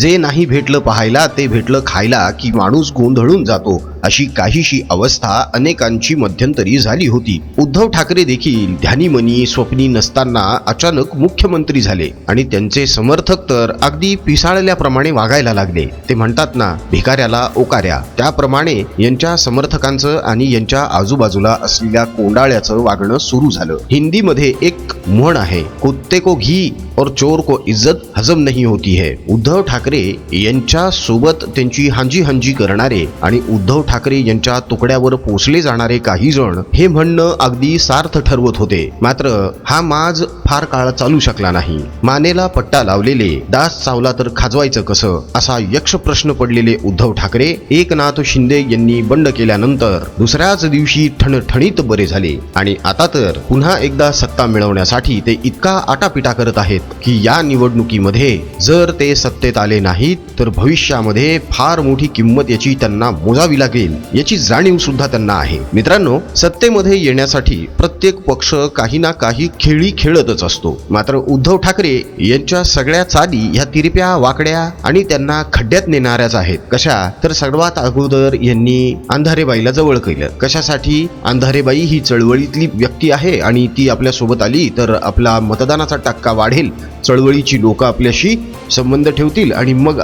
जे नाही भेटलं पाहायला ते भेटलं खायला की माणूस गोंधळून जातो अशी काहीशी अवस्था अनेकांची मध्यंतरी झाली होती. उद्धव ठाकरे देखील ध्यानीमनी स्वप्नी नसताना अचानक मुख्यमंत्री झाले आणि त्यांचे समर्थक तर अगदी पिसाळल्याप्रमाणे वागायला लागले. ते म्हणतात ना भिकाऱ्याला ओकाऱ्या. त्याप्रमाणे यांच्या समर्थकांचं आणि यांच्या आजूबाजूला असलेल्या कोंडाळ्याचं वागणं सुरू झालं. हिंदीमध्ये एक म्हण आहे कुत्ते को घी और चोर को इज्जत हजम नहीं होती है. उद्धव ठाकरे यांच्या सोबत त्यांची हांजी हांजी करणारे आणि उद्धव ठाकरे यांच्या तुकड्यावर पोचले जाणारे काही जण हे म्हणणं अगदी सार्थ ठरवत होते. मात्र हा माज फार काळ चालू शकला नाही. मानेला पट्टा लावलेले दास चावला तर खाजवायचं कसं? असा यक्ष प्रश्न पडलेले उद्धव ठाकरे एकनाथ शिंदे यांनी बंड केल्यानंतर दुसऱ्याच दिवशी ठणठणीत बरे झाले. आणि आता तर पुन्हा एकदा सत्ता मिळवण्यासाठी ते इतका आटापिटा करत आहेत की या निवडणुकीमध्ये जर ते सत्तेत आले नाहीत तर भविष्यामध्ये फार मोठी किंमत याची त्यांना मोजावी लागेल याची जाणीव सुद्धा त्यांना आहे. मित्रांनो सत्तेमध्ये येण्यासाठी प्रत्येक पक्ष काही ना काही खेळी खेळत खेळतच असतो. मात्र उद्धव ठाकरे यांच्या सगळ्या चाली ह्या तिरप्या वाकड्या आणि त्यांना खड्ड्यात नेणाऱ्याच आहेत. कशा? तर सर्वात अगोदर यांनी अंधारेबाईला जवळ केलं. कशासाठी? अंधारेबाई ही चळवळीतली व्यक्ती आहे आणि ती आपल्यासोबत आली तर आपला मतदानाचा टक्का वाढेल. चळवळीची लोक आपल्याशी संबंध ठेवतील आणि मग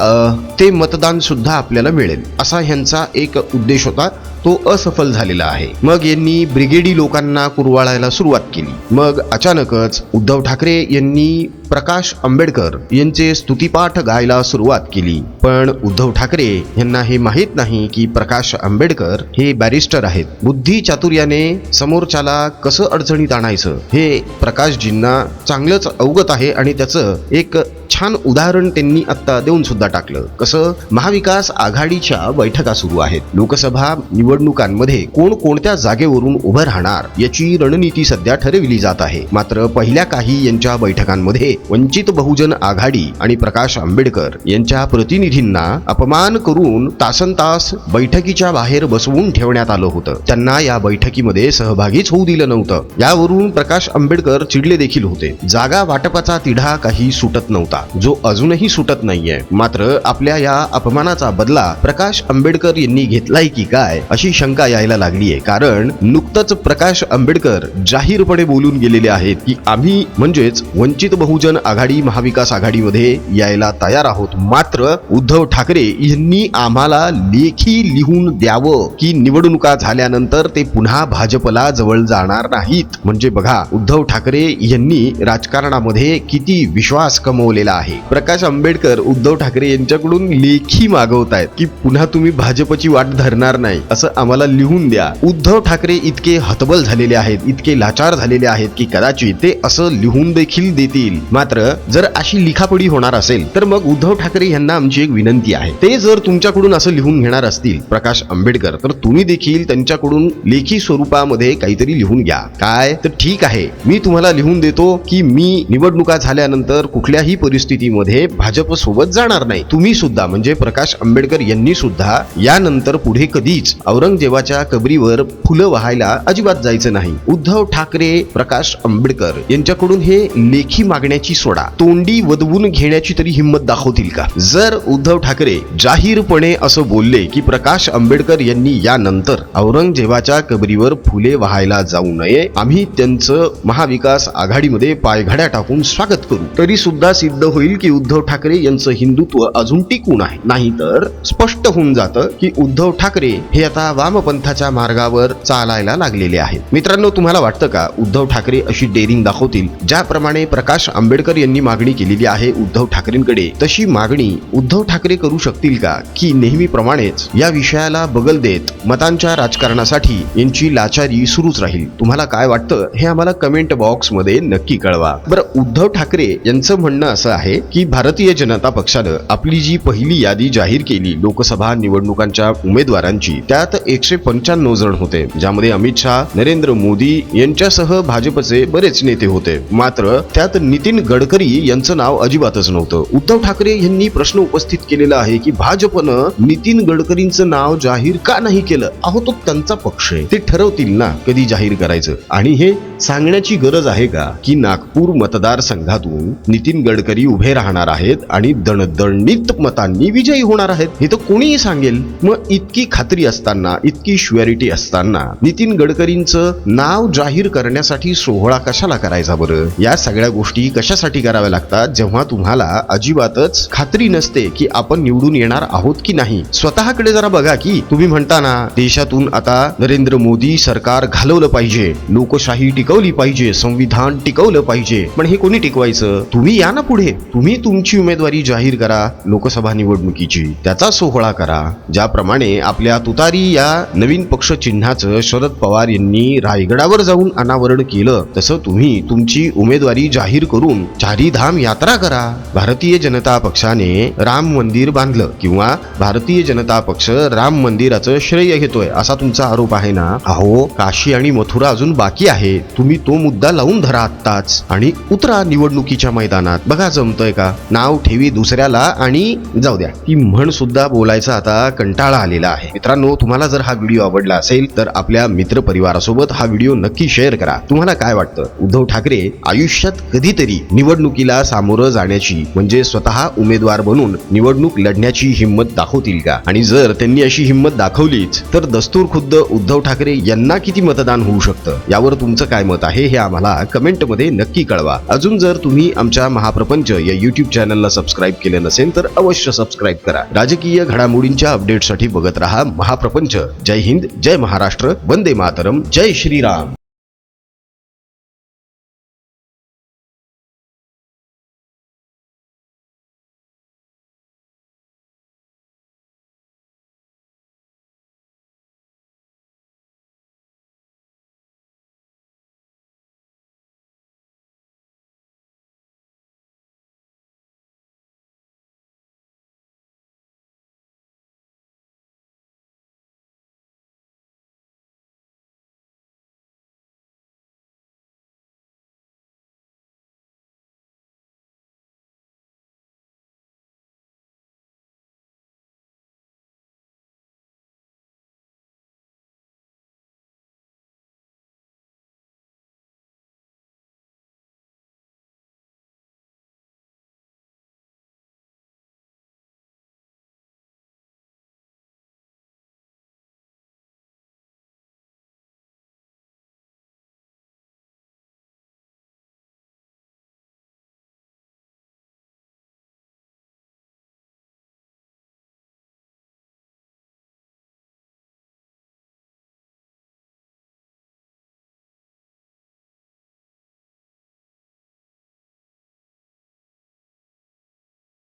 ते मतदान सुद्धा आपल्याला मिळेल. असा ह्यांचा एक उद्देश होता. तो असफल झालेला आहे. मग यांनी ब्रिगेडी लोकांना कुरवाळायला सुरुवात केली. मग अचानकच उद्धव ठाकरे यांनी प्रकाश आंबेडकर यांचे स्तुतिपाठ गायला सुरुवात केली. पण उद्धव ठाकरे यांना हे माहीत नाही की प्रकाश आंबेडकर हे बॅरिस्टर आहेत. बुद्धी चातुर्याने समोरच्याला कसं अडचणीत आणायचं? हे प्रकाशजींना चांगलंच अवगत आहे आणि त्याचं एक छान उदाहरण त्यांनी आत्ता देऊन सुद्धा टाकलं. कसं? महाविकास आघाडीच्या बैठका सुरू आहेत. लोकसभा निवडणुकांमध्ये कोण कोणत्या जागेवरून उभं राहणार याची रणनीती सध्या ठरविली जात आहे. मात्र पहिल्या काही यांच्या बैठकांमध्ये वंचित बहुजन आघाडी आणि प्रकाश आंबेडकर यांच्या प्रतिनिधींना अपमान करून तासन तास बैठकीच्या बाहेर बसवून ठेवण्यात आलं होतं. त्यांना या बैठकीमध्ये सहभागीच होऊ दिलं नव्हतं. यावरून प्रकाश आंबेडकर चिडले देखील होते. जागा वाटपाचा तिढा काही सुटत नव्हता. जो अजूनही सुटत नाहीये. मात्र आपल्या या अपमानाचा बदला प्रकाश आंबेडकर यांनी घेतलाय की काय अशी शंका यायला लागलीये. कारण नुकतंच प्रकाश आंबेडकर जाहीरपणे बोलून गेलेले आहेत की आम्ही म्हणजेच वंचित बहुजन आघाडी महाविकास आघाडीमध्ये यायला तयार आहोत. मात्र उद्धव ठाकरे यांनी आम्हाला लेखी लिहून द्यावं की निवडणुका झाल्यानंतर ते पुन्हा भाजपला जवळ जाणार नाहीत. म्हणजे बघा उद्धव ठाकरे यांनी राजकारणामध्ये किती विश्वास कमवलेला आहे. प्रकाश आंबेडकर उद्धव ठाकरे यांच्याकडून लेखी मागवतायत की पुन्हा तुम्ही भाजपची वाट धरणार नाही असं आम्हाला लिहून द्या. उद्धव ठाकरे इतके हतबल झालेले आहेत इतके लाचार झालेले आहेत की कदाचित ते असं लिहून देखील देतील. मात्र जर अशी लिखापडी होणार असेल तर मग उद्धव ठाकरे यांना आमची एक विनंती आहे. ते जर तुमच्याकडून असं लिहून घेणार असतील प्रकाश आंबेडकर तर तुम्ही देखील त्यांच्याकडून लेखी स्वरूपामध्ये काहीतरी लिहून घ्या. काय? तर ठीक आहे. मी तुम्हाला लिहून देतो की मी निवडणुका झाल्यानंतर कुठल्याही परिस्थिती परिस्थितीमध्ये भाजप सोबत जाणार नाही. तुम्ही सुद्धा म्हणजे प्रकाश आंबेडकर यांनी सुद्धा यानंतर पुढे कधीच औरंगजेबाच्या कबरीवर फुलं वाहायला अजिबात जायचं नाही. उद्धव ठाकरे प्रकाश आंबेडकर यांच्याकडून हे लेखी मागण्याची सोडा. तोंडी वदवून घेण्याची तरी हिंमत दाखवतील का? जर उद्धव ठाकरे जाहीरपणे असं बोलले की प्रकाश आंबेडकर यांनी यानंतर औरंगजेबाच्या कबरीवर फुले वाहायला जाऊ नये आम्ही त्यांचं महाविकास आघाडीमध्ये पायघड्या टाकून स्वागत करू. तरी सुद्धा सिद्ध होईल की उद्धव ठाकरे यांचं हिंदुत्व अजून टिकून आहे. नाहीतर स्पष्ट होऊन जातं की उद्धव ठाकरे हे आता वामपंथाच्या मार्गावर चालायला लागलेले आहेत. मित्रांनो तुम्हाला वाटतं का उद्धव ठाकरे अशी डेअरिंग दाखवतील? ज्याप्रमाणे प्रकाश आंबेडकर यांनी मागणी केलेली आहे उद्धव ठाकरेंकडे तशी मागणी उद्धव ठाकरे करू शकतील का? की नेहमीप्रमाणेच या विषयाला बगल देत मतांच्या राजकारणासाठी यांची लाचारी सुरूच राहील? तुम्हाला काय वाटतं? हे आम्हाला कमेंट बॉक्समध्ये नक्की कळवा. बरं उद्धव ठाकरे यांचं म्हणणं असं आहे की भारतीय जनता पक्षानं आपली जी पहिली यादी जाहीर केली लोकसभा निवडणुकांच्या उमेदवारांची त्यात एकशे पंच्याण्णव जण होते ज्यामध्ये अमित शहा नरेंद्र मोदी यांच्यासह भाजपचे बरेच नेते होते. मात्र त्यात नितीन गडकरी यांचं नाव अजिबातच नव्हतं. उद्धव ठाकरे यांनी प्रश्न उपस्थित केलेला आहे की भाजपनं नितीन गडकरींचं नाव जाहीर का नाही केलं? अहो तो त्यांचा पक्ष आहे. ते ठरवतील ना कधी जाहीर करायचं. आणि हे सांगण्याची गरज आहे का? की नागपूर मतदारसंघातून नितीन गडकरी उभे राहणार आहेत आणि दणदणीत मतांनी विजयी होणार आहेत. हे तर कोणीही सांगेल. मग इतकी खात्री असताना इतकी श्युअरिटी असताना नितीन गडकरींचं नाव जाहीर करण्यासाठी सोहळा कशाला करायचा बरं? या सगळ्या गोष्टी कशासाठी कराव्या लागतात? जेव्हा तुम्हाला अजिबातच खात्री नसते की आपण निवडून येणार आहोत की नाही. स्वतःकडे जरा बघा की तुम्ही म्हणता ना देशातून आता नरेंद्र मोदी सरकार घालवलं पाहिजे लोकशाही टिकवली पाहिजे संविधान टिकवलं पाहिजे. पण हे कोणी टिकवायचं? तुम्ही या ना पुढे. तुम्ही तुमची उमेदवारी जाहीर करा लोकसभा निवडणुकीची. त्याचा सोहळा करा. ज्याप्रमाणे आपल्या तुतारी या नवीन पक्ष चिन्हाचं शरद पवार यांनी रायगडावर जाऊन अनावरण केलं. तसं तुम्ही तुमची उमेदवारी जाहीर करून चारीधाम यात्रा करा. भारतीय जनता पक्षाने राम मंदिर बांधलं किंवा भारतीय जनता पक्ष राम मंदिराचं श्रेय घेतोय असा तुमचा आरोप आहे ना? अहो काशी आणि मथुरा अजून बाकी आहे. तुम्ही तो मुद्दा लावून धरा आत्ताच. आणि उतरा निवडणुकीच्या मैदानात. बघा जम जमतोय का? नाव ठेवी दुसऱ्याला आणि जाऊ द्या. ती म्हण सुद्धा बोलायचा आता कंटाळा आलेला आहे. मित्रांनो तुम्हाला जर हा व्हिडिओ आवडला असेल तर आपल्या मित्र परिवारासोबत हा व्हिडिओ नक्की शेअर करा. तुम्हाला काय वाटतं? उद्धव ठाकरे आयुष्यात कधीतरी निवडणुकीला सामोरं जाण्याची म्हणजे स्वतः उमेदवार बनून निवडणूक लढण्याची हिंमत दाखवतील का? आणि जर त्यांनी अशी हिंमत दाखवलीच तर दस्तूर खुद्द उद्धव ठाकरे यांना किती मतदान होऊ शकतं? यावर तुमचं काय मत आहे हे आम्हाला कमेंटमध्ये नक्की कळवा. अजून जर तुम्ही आमच्या महाप्रपंच या युट्यूब चॅनलला सबस्क्राईब केले नसेल तर अवश्य सबस्क्राईब करा. राजकीय घडामोडींच्या अपडेटसाठी बघत रहा महाप्रपंच. जय हिंद जय महाराष्ट्र वंदे मातरम जय श्रीराम.